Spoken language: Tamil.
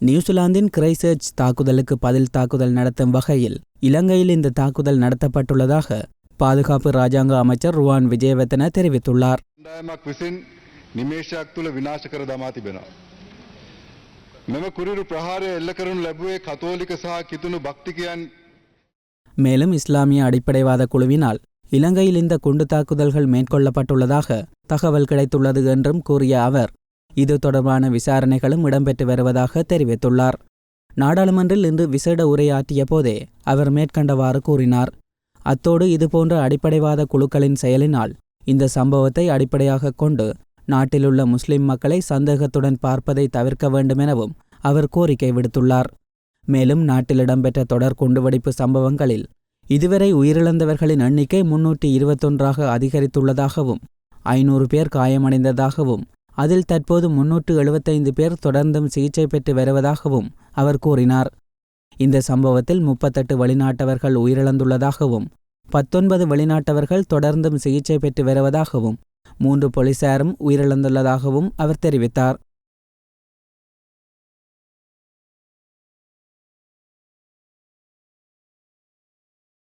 நியூசிலாந்தின் கிரைசர்ச் தாக்குதலுக்கு பதில் தாக்குதல் நடத்தும் வகையில் இலங்கையில் இந்த தாக்குதல் நடத்தப்பட்டுள்ளதாக பாதுகாப்பு ராஜாங்க அமைச்சர் ருவான் விஜயவர்தன தெரிவித்துள்ளார். மேலும் இஸ்லாமிய அடிப்படைவாத குழுவினால் இலங்கையில் இந்த குண்டு தாக்குதல்கள் மேற்கொள்ளப்பட்டுள்ளதாக தகவல் கிடைத்துள்ளது என்றும் கூறிய அவர் இது தொடர்பான விசாரணைகளும் இடம்பெற்று வருவதாக தெரிவித்துள்ளார். நாடாளுமன்றில் இன்று விசேட உரையாற்றிய போதே அவர் மேற்கண்டவாறு கூறினார். அத்தோடு இதுபோன்ற அடிப்படைவாத குழுக்களின் செயலினால் இந்த சம்பவத்தை அடிப்படையாகக் கொண்டு நாட்டிலுள்ள முஸ்லிம் மக்களை சந்தேகத்துடன் பார்ப்பதை தவிர்க்க வேண்டுமெனவும் அவர் கோரிக்கை விடுத்துள்ளார். மேலும் நாட்டில் இடம்பெற்ற தொடர் குண்டுவெடிப்பு சம்பவங்களில் இதுவரை உயிரிழந்தவர்களின் எண்ணிக்கை முன்னூற்றி இருபத்தொன்றாக அதிகரித்துள்ளதாகவும் ஐநூறு பேர் காயமடைந்ததாகவும் அதில் தற்போது முன்னூற்று எழுபத்தைந்து பேர் தொடர்ந்தும் சிகிச்சை பெற்று வருவதாகவும் அவர் கூறினார். இந்த சம்பவத்தில் முப்பத்தெட்டு வெளிநாட்டவர்கள் உயிரிழந்துள்ளதாகவும் பத்தொன்பது வெளிநாட்டவர்கள் தொடர்ந்தும் சிகிச்சை பெற்று வருவதாகவும் மூன்று போலீசாரும் உயிரிழந்துள்ளதாகவும் அவர் தெரிவித்தார்.